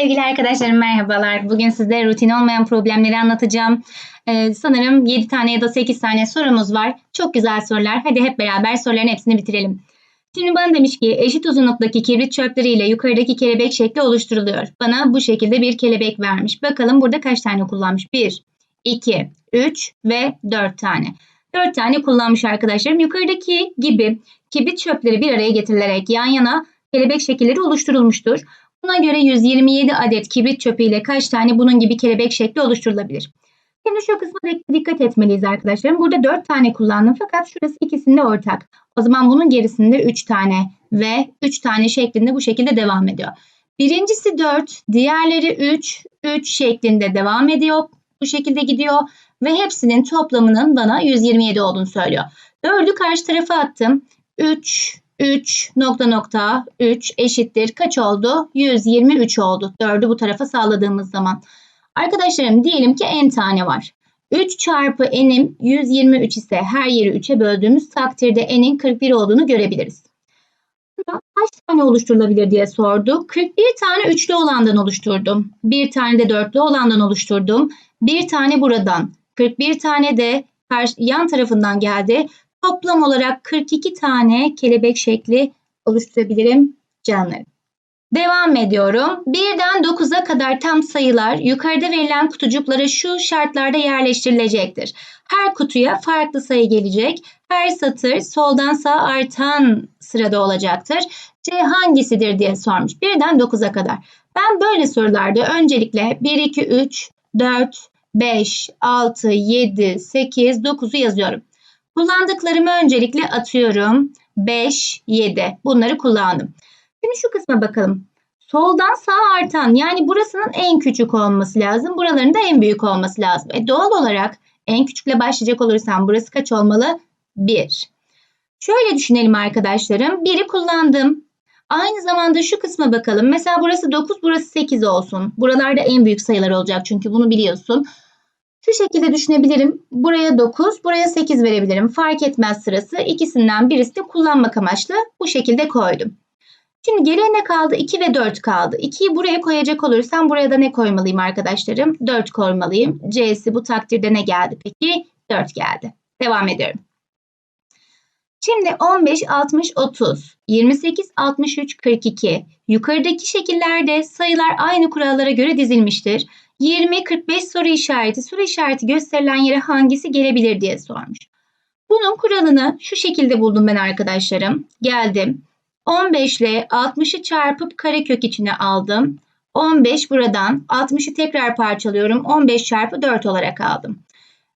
Sevgili arkadaşlarım merhabalar. Bugün size rutin olmayan problemleri anlatacağım. Ee, sanırım 7 tane ya da 8 tane sorumuz var. Çok güzel sorular. Hadi hep beraber soruların hepsini bitirelim. Şimdi bana demiş ki eşit uzunluktaki kibrit çöpleriyle yukarıdaki kelebek şekli oluşturuluyor. Bana bu şekilde bir kelebek vermiş. Bakalım burada kaç tane kullanmış? 1, 2, 3 ve 4 tane. 4 tane kullanmış arkadaşlarım. Yukarıdaki gibi kibrit çöpleri bir araya getirilerek yan yana kelebek şekilleri oluşturulmuştur. Buna göre 127 adet kibrit çöpü ile kaç tane bunun gibi kelebek şekli oluşturulabilir? Şimdi şu kısma dikkat etmeliyiz arkadaşlarım. Burada 4 tane kullandım fakat şurası ikisinde ortak. O zaman bunun gerisinde 3 tane ve 3 tane şeklinde bu şekilde devam ediyor. Birincisi 4, diğerleri 3, 3 şeklinde devam ediyor. Bu şekilde gidiyor ve hepsinin toplamının bana 127 olduğunu söylüyor. 4'ü karşı tarafa attım. 3, 3 nokta nokta 3 eşittir. Kaç oldu? 123 oldu. 4'ü bu tarafa sağladığımız zaman. Arkadaşlarım diyelim ki n tane var. 3 çarpı n'im 123 ise her yeri 3'e böldüğümüz takdirde n'in 41 olduğunu görebiliriz. Kaç tane oluşturulabilir diye sordu. 41 tane üçlü olandan oluşturdum. Bir tane de dörtlü olandan oluşturdum. Bir tane buradan. 41 tane de yan tarafından geldi. Toplam olarak 42 tane kelebek şekli oluşturabilirim canlarım. Devam ediyorum. 1'den 9'a kadar tam sayılar yukarıda verilen kutucuklara şu şartlarda yerleştirilecektir. Her kutuya farklı sayı gelecek. Her satır soldan sağa artan sırada olacaktır. C hangisidir diye sormuş. 1'den 9'a kadar. Ben böyle sorularda öncelikle 1, 2, 3, 4, 5, 6, 7, 8, 9'u yazıyorum. Kullandıklarımı öncelikle atıyorum. 5, 7 bunları kullandım. Şimdi şu kısma bakalım. Soldan sağa artan yani burasının en küçük olması lazım. Buraların da en büyük olması lazım. E doğal olarak en küçükle başlayacak olursam burası kaç olmalı? 1. Şöyle düşünelim arkadaşlarım. 1'i kullandım. Aynı zamanda şu kısma bakalım. Mesela burası 9, burası 8 olsun. Buralarda en büyük sayılar olacak çünkü bunu biliyorsun. Şu şekilde düşünebilirim. Buraya 9, buraya 8 verebilirim. Fark etmez sırası. İkisinden birisi de kullanmak amaçlı bu şekilde koydum. Şimdi geriye ne kaldı? 2 ve 4 kaldı. 2'yi buraya koyacak olursam buraya da ne koymalıyım arkadaşlarım? 4 koymalıyım. C'si bu takdirde ne geldi peki? 4 geldi. Devam ediyorum. Şimdi 15, 60, 30, 28, 63, 42. Yukarıdaki şekillerde sayılar aynı kurallara göre dizilmiştir. 20, 45 soru işareti. Soru işareti gösterilen yere hangisi gelebilir diye sormuş. Bunun kuralını şu şekilde buldum ben arkadaşlarım. Geldim. 15 ile 60'ı çarpıp karekök içine aldım. 15 buradan 60'ı tekrar parçalıyorum. 15 çarpı 4 olarak aldım.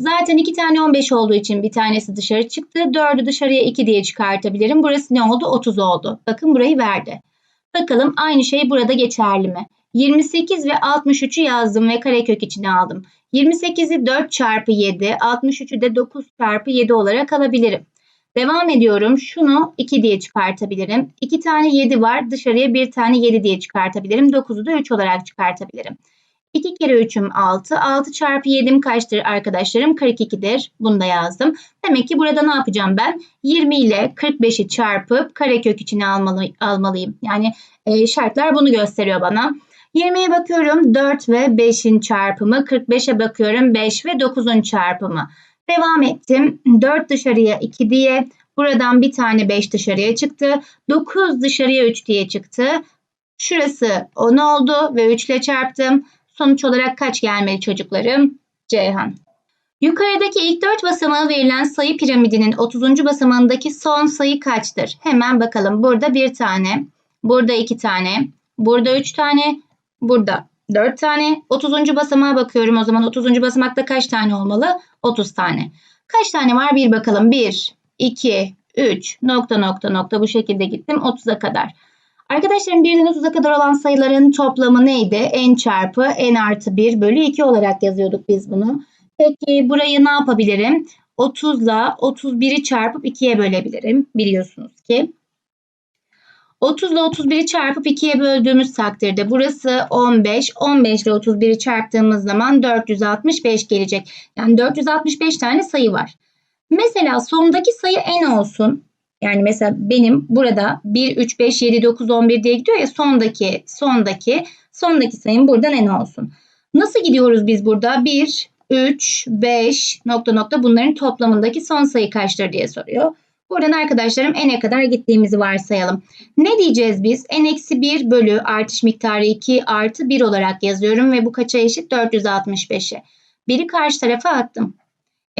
Zaten iki tane 15 olduğu için bir tanesi dışarı çıktı. 4'ü dışarıya 2 diye çıkartabilirim. Burası ne oldu? 30 oldu. Bakın burayı verdi. Bakalım aynı şey burada geçerli mi? 28 ve 63'ü yazdım ve karekök içine aldım. 28'i 4 çarpı 7, 63'ü de 9 çarpı 7 olarak alabilirim. Devam ediyorum. Şunu 2 diye çıkartabilirim. 2 tane 7 var. Dışarıya bir tane 7 diye çıkartabilirim. 9'u da 3 olarak çıkartabilirim. 2 kere 3'üm 6. 6 çarpı 7'm kaçtır arkadaşlarım? 42'dir. Bunu da yazdım. Demek ki burada ne yapacağım ben? 20 ile 45'i çarpıp karekök içine almalı, almalıyım. Yani e, şartlar bunu gösteriyor bana. 20'ye bakıyorum 4 ve 5'in çarpımı. 45'e bakıyorum 5 ve 9'un çarpımı. Devam ettim. 4 dışarıya 2 diye. Buradan bir tane 5 dışarıya çıktı. 9 dışarıya 3 diye çıktı. Şurası 10 oldu ve 3 ile çarptım. Sonuç olarak kaç gelmeli çocuklarım? Ceyhan. Yukarıdaki ilk 4 basamağı verilen sayı piramidinin 30. basamağındaki son sayı kaçtır? Hemen bakalım. Burada bir tane, burada iki tane, burada üç tane, burada 4 tane. 30. basamağa bakıyorum o zaman. 30. basamakta kaç tane olmalı? 30 tane. Kaç tane var bir bakalım. 1, 2, 3, nokta nokta nokta bu şekilde gittim 30'a kadar. Arkadaşlarım 1'den 30'a kadar olan sayıların toplamı neydi? n çarpı n artı 1 bölü 2 olarak yazıyorduk biz bunu. Peki burayı ne yapabilirim? 30 ile 31'i çarpıp 2'ye bölebilirim biliyorsunuz ki. 30 ile 31'i çarpıp 2'ye böldüğümüz takdirde burası 15. 15 ile 31'i çarptığımız zaman 465 gelecek. Yani 465 tane sayı var. Mesela sondaki sayı n olsun. Yani mesela benim burada 1, 3, 5, 7, 9, 11 diye gidiyor ya sondaki sondaki Sondaki sayım burada n olsun. Nasıl gidiyoruz biz burada? 1, 3, 5 nokta nokta bunların toplamındaki son sayı kaçtır diye soruyor. Buradan arkadaşlarım n'e kadar gittiğimizi varsayalım. Ne diyeceğiz biz? n-1 bölü artış miktarı 2 artı 1 olarak yazıyorum ve bu kaça eşit? 465'e. Biri karşı tarafa attım.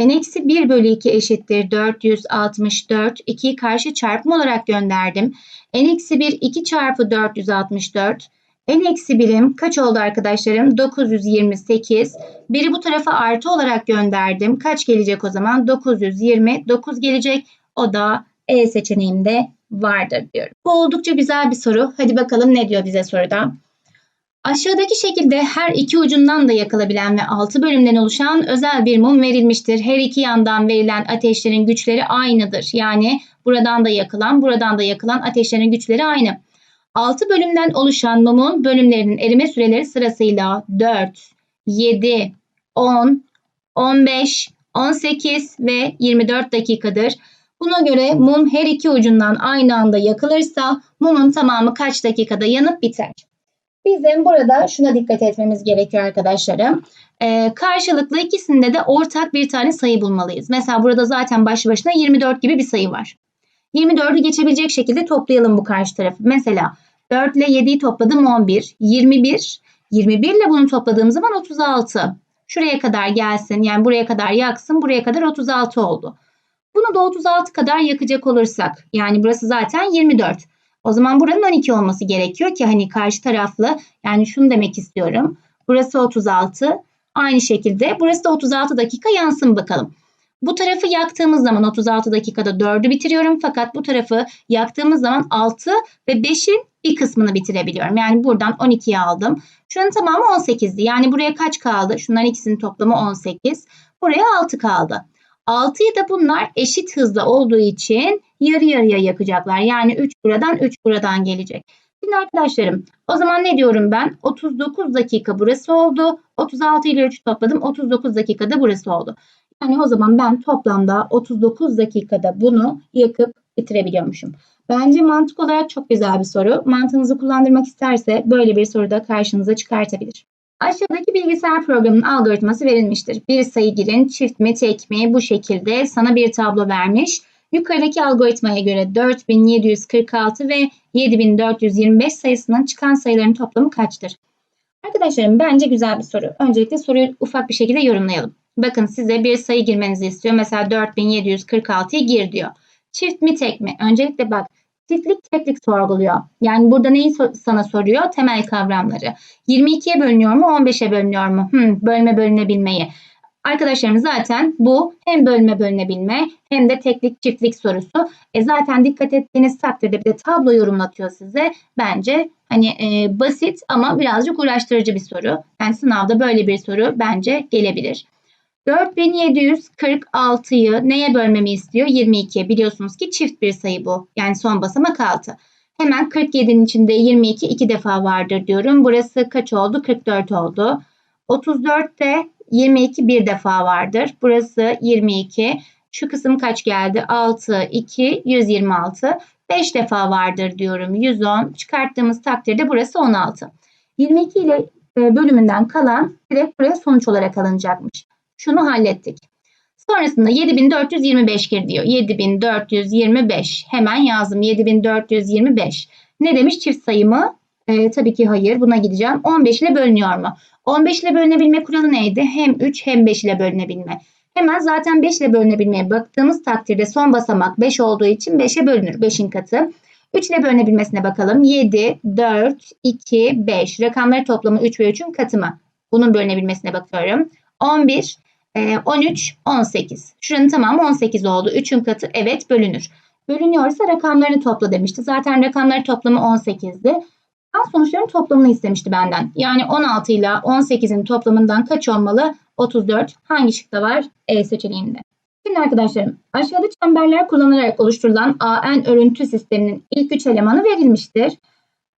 N-1 bölü 2 eşittir 464. 2'yi karşı çarpım olarak gönderdim. n-1 2 çarpı 464. n-1'im kaç oldu arkadaşlarım? 928. Biri bu tarafa artı olarak gönderdim. Kaç gelecek o zaman? 920. 9 gelecek. O da E seçeneğimde vardır diyorum. Bu oldukça güzel bir soru. Hadi bakalım ne diyor bize soruda. Aşağıdaki şekilde her iki ucundan da yakılabilen ve altı bölümden oluşan özel bir mum verilmiştir. Her iki yandan verilen ateşlerin güçleri aynıdır. Yani buradan da yakılan, buradan da yakılan ateşlerin güçleri aynı. 6 bölümden oluşan mumun bölümlerinin erime süreleri sırasıyla 4, 7, 10, 15, 18 ve 24 dakikadır. Buna göre mum her iki ucundan aynı anda yakılırsa mumun tamamı kaç dakikada yanıp biter? Bizim burada şuna dikkat etmemiz gerekiyor arkadaşlarım. Ee, karşılıklı ikisinde de ortak bir tane sayı bulmalıyız. Mesela burada zaten başlı başına 24 gibi bir sayı var. 24'ü geçebilecek şekilde toplayalım bu karşı tarafı. Mesela 4 ile 7'yi topladım 11, 21, 21 ile bunu topladığım zaman 36. Şuraya kadar gelsin yani buraya kadar yaksın buraya kadar 36 oldu. Bunu da 36 kadar yakacak olursak yani burası zaten 24. O zaman buranın 12 olması gerekiyor ki hani karşı taraflı yani şunu demek istiyorum. Burası 36. Aynı şekilde burası da 36 dakika yansın bakalım. Bu tarafı yaktığımız zaman 36 dakikada 4'ü bitiriyorum. Fakat bu tarafı yaktığımız zaman 6 ve 5'in bir kısmını bitirebiliyorum. Yani buradan 12'yi aldım. Şunun tamamı 18'di. Yani buraya kaç kaldı? Şunların ikisinin toplamı 18. Buraya 6 kaldı. 6'yı da bunlar eşit hızda olduğu için yarı yarıya yakacaklar. Yani 3 buradan 3 buradan gelecek. Şimdi arkadaşlarım o zaman ne diyorum ben? 39 dakika burası oldu. 36 ile 3 topladım. 39 dakikada burası oldu. Yani o zaman ben toplamda 39 dakikada bunu yakıp bitirebiliyormuşum. Bence mantık olarak çok güzel bir soru. Mantığınızı kullandırmak isterse böyle bir soruda karşınıza çıkartabilir. Aşağıdaki bilgisayar programının algoritması verilmiştir. Bir sayı girin, çift mi, tek mi bu şekilde sana bir tablo vermiş. Yukarıdaki algoritmaya göre 4746 ve 7425 sayısının çıkan sayıların toplamı kaçtır? Arkadaşlarım bence güzel bir soru. Öncelikle soruyu ufak bir şekilde yorumlayalım. Bakın size bir sayı girmenizi istiyor. Mesela 4746'yı gir diyor. Çift mi tek mi? Öncelikle bak çiftlik teklik sorguluyor. Yani burada neyi so sana soruyor? Temel kavramları. 22'ye bölünüyor mu 15'e bölünüyor mu? Hmm, bölme bölünebilmeyi. Arkadaşlarım zaten bu hem bölme bölünebilme hem de teklik çiftlik sorusu. E zaten dikkat ettiğiniz takdirde bir de tablo yorumlatıyor size. Bence hani e, basit ama birazcık uğraştırıcı bir soru. Yani sınavda böyle bir soru bence gelebilir. 4746'yı neye bölmemi istiyor? 22'ye. Biliyorsunuz ki çift bir sayı bu. Yani son basamak 6. Hemen 47'nin içinde 22 iki defa vardır diyorum. Burası kaç oldu? 44 oldu. 34'te 22 bir defa vardır. Burası 22. Şu kısım kaç geldi? 6, 2, 126. 5 defa vardır diyorum. 110. Çıkarttığımız takdirde burası 16. 22 ile e, bölümünden kalan direkt buraya sonuç olarak alınacakmış. Şunu hallettik. Sonrasında 7425 gir diyor. 7425. Hemen yazdım. 7425. Ne demiş çift sayı mı? Ee, tabii ki hayır. Buna gideceğim. 15 ile bölünüyor mu? 15 ile bölünebilme kuralı neydi? Hem 3 hem 5 ile bölünebilme. Hemen zaten 5 ile bölünebilmeye baktığımız takdirde son basamak 5 olduğu için 5'e bölünür. 5'in katı. 3 ile bölünebilmesine bakalım. 7, 4, 2, 5. Rakamları toplamı 3 ve 3'ün katı mı? Bunun bölünebilmesine bakıyorum. 11, 13, 18. Şuranın tamamı 18 oldu. 3'ün katı evet bölünür. Bölünüyorsa rakamlarını topla demişti. Zaten rakamları toplamı 18'di. Tam sonuçların toplamını istemişti benden. Yani 16 ile 18'in toplamından kaç olmalı? 34. Hangi şıkta var? E seçeneğinde. Şimdi arkadaşlarım aşağıda çemberler kullanılarak oluşturulan AN örüntü sisteminin ilk 3 elemanı verilmiştir.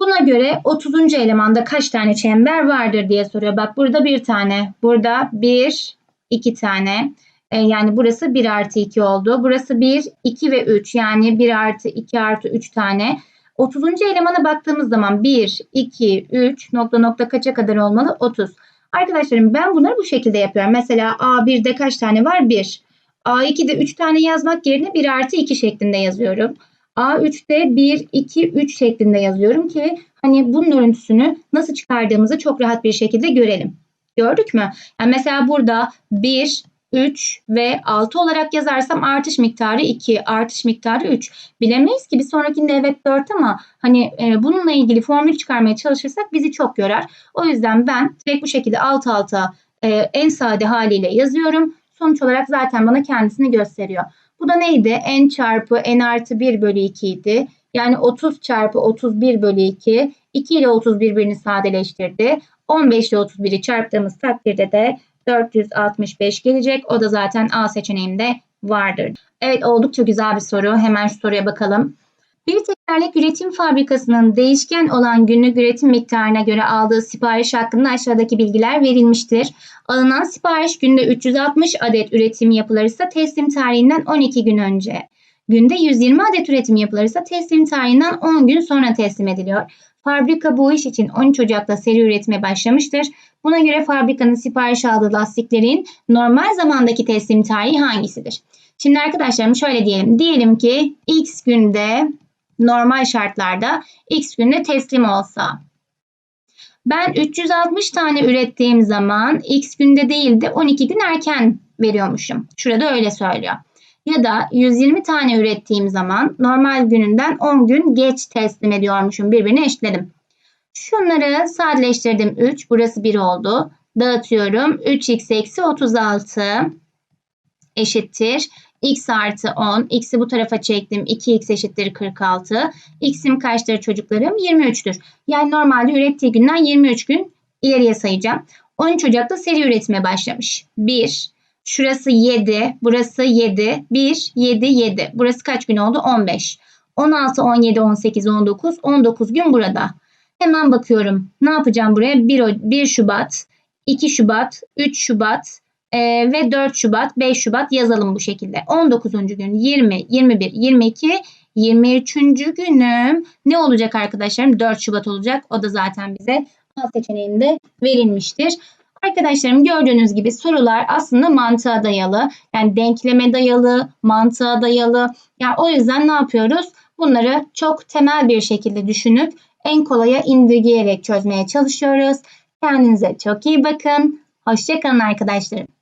Buna göre 30. elemanda kaç tane çember vardır diye soruyor. Bak burada bir tane. Burada bir, 2 tane. E, yani burası 1 artı 2 oldu. Burası 1, 2 ve 3 yani 1 artı 2 artı 3 tane. 30. elemana baktığımız zaman 1, 2, 3 nokta nokta kaça kadar olmalı? 30. Arkadaşlarım ben bunları bu şekilde yapıyorum. Mesela A1'de kaç tane var? 1. A2'de 3 tane yazmak yerine 1 artı 2 şeklinde yazıyorum. A3'te 1, 2, 3 şeklinde yazıyorum ki hani bunun örüntüsünü nasıl çıkardığımızı çok rahat bir şekilde görelim. Gördük mü? Yani mesela burada 1, 3 ve 6 olarak yazarsam artış miktarı 2, artış miktarı 3. Bilemeyiz ki bir sonrakinde evet 4 ama hani e, bununla ilgili formül çıkarmaya çalışırsak bizi çok yorar. O yüzden ben direkt bu şekilde alt alta e, en sade haliyle yazıyorum. Sonuç olarak zaten bana kendisini gösteriyor. Bu da neydi? n çarpı n artı 1 bölü 2 idi. Yani 30 çarpı 31 bölü 2. 2 ile 31 birbirini sadeleştirdi. 15 ile 31'i çarptığımız takdirde de 465 gelecek. O da zaten A seçeneğimde vardır. Evet oldukça güzel bir soru. Hemen şu soruya bakalım. Bir tekerlek üretim fabrikasının değişken olan günlük üretim miktarına göre aldığı sipariş hakkında aşağıdaki bilgiler verilmiştir. Alınan sipariş günde 360 adet üretim yapılırsa teslim tarihinden 12 gün önce. Günde 120 adet üretim yapılırsa teslim tarihinden 10 gün sonra teslim ediliyor. Fabrika bu iş için 13 Ocak'ta seri üretime başlamıştır. Buna göre fabrikanın sipariş aldığı lastiklerin normal zamandaki teslim tarihi hangisidir? Şimdi arkadaşlarım şöyle diyelim. Diyelim ki X günde normal şartlarda X günde teslim olsa. Ben 360 tane ürettiğim zaman X günde değil de 12 gün erken veriyormuşum. Şurada öyle söylüyor. Ya da 120 tane ürettiğim zaman normal gününden 10 gün geç teslim ediyormuşum. Birbirine eşitledim. Şunları sadeleştirdim 3. Burası 1 oldu. Dağıtıyorum. 3x eksi 36 eşittir. x artı 10. X'i bu tarafa çektim. 2x eşittir 46. X'im kaçtır çocuklarım? 23'tür. Yani normalde ürettiği günden 23 gün ileriye sayacağım. 13 Ocak'ta seri üretime başlamış. 1, şurası 7, burası 7, 1, 7, 7. Burası kaç gün oldu? 15. 16, 17, 18, 19, 19 gün burada. Hemen bakıyorum. Ne yapacağım buraya? 1, 1 Şubat, 2 Şubat, 3 Şubat e, ve 4 Şubat, 5 Şubat yazalım bu şekilde. 19. gün 20, 21, 22, 23. günüm ne olacak arkadaşlarım? 4 Şubat olacak. O da zaten bize A seçeneğinde verilmiştir. Arkadaşlarım gördüğünüz gibi sorular aslında mantığa dayalı. Yani denkleme dayalı, mantığa dayalı. Yani o yüzden ne yapıyoruz? Bunları çok temel bir şekilde düşünüp en kolaya indirgeyerek çözmeye çalışıyoruz. Kendinize çok iyi bakın. Hoşçakalın arkadaşlarım.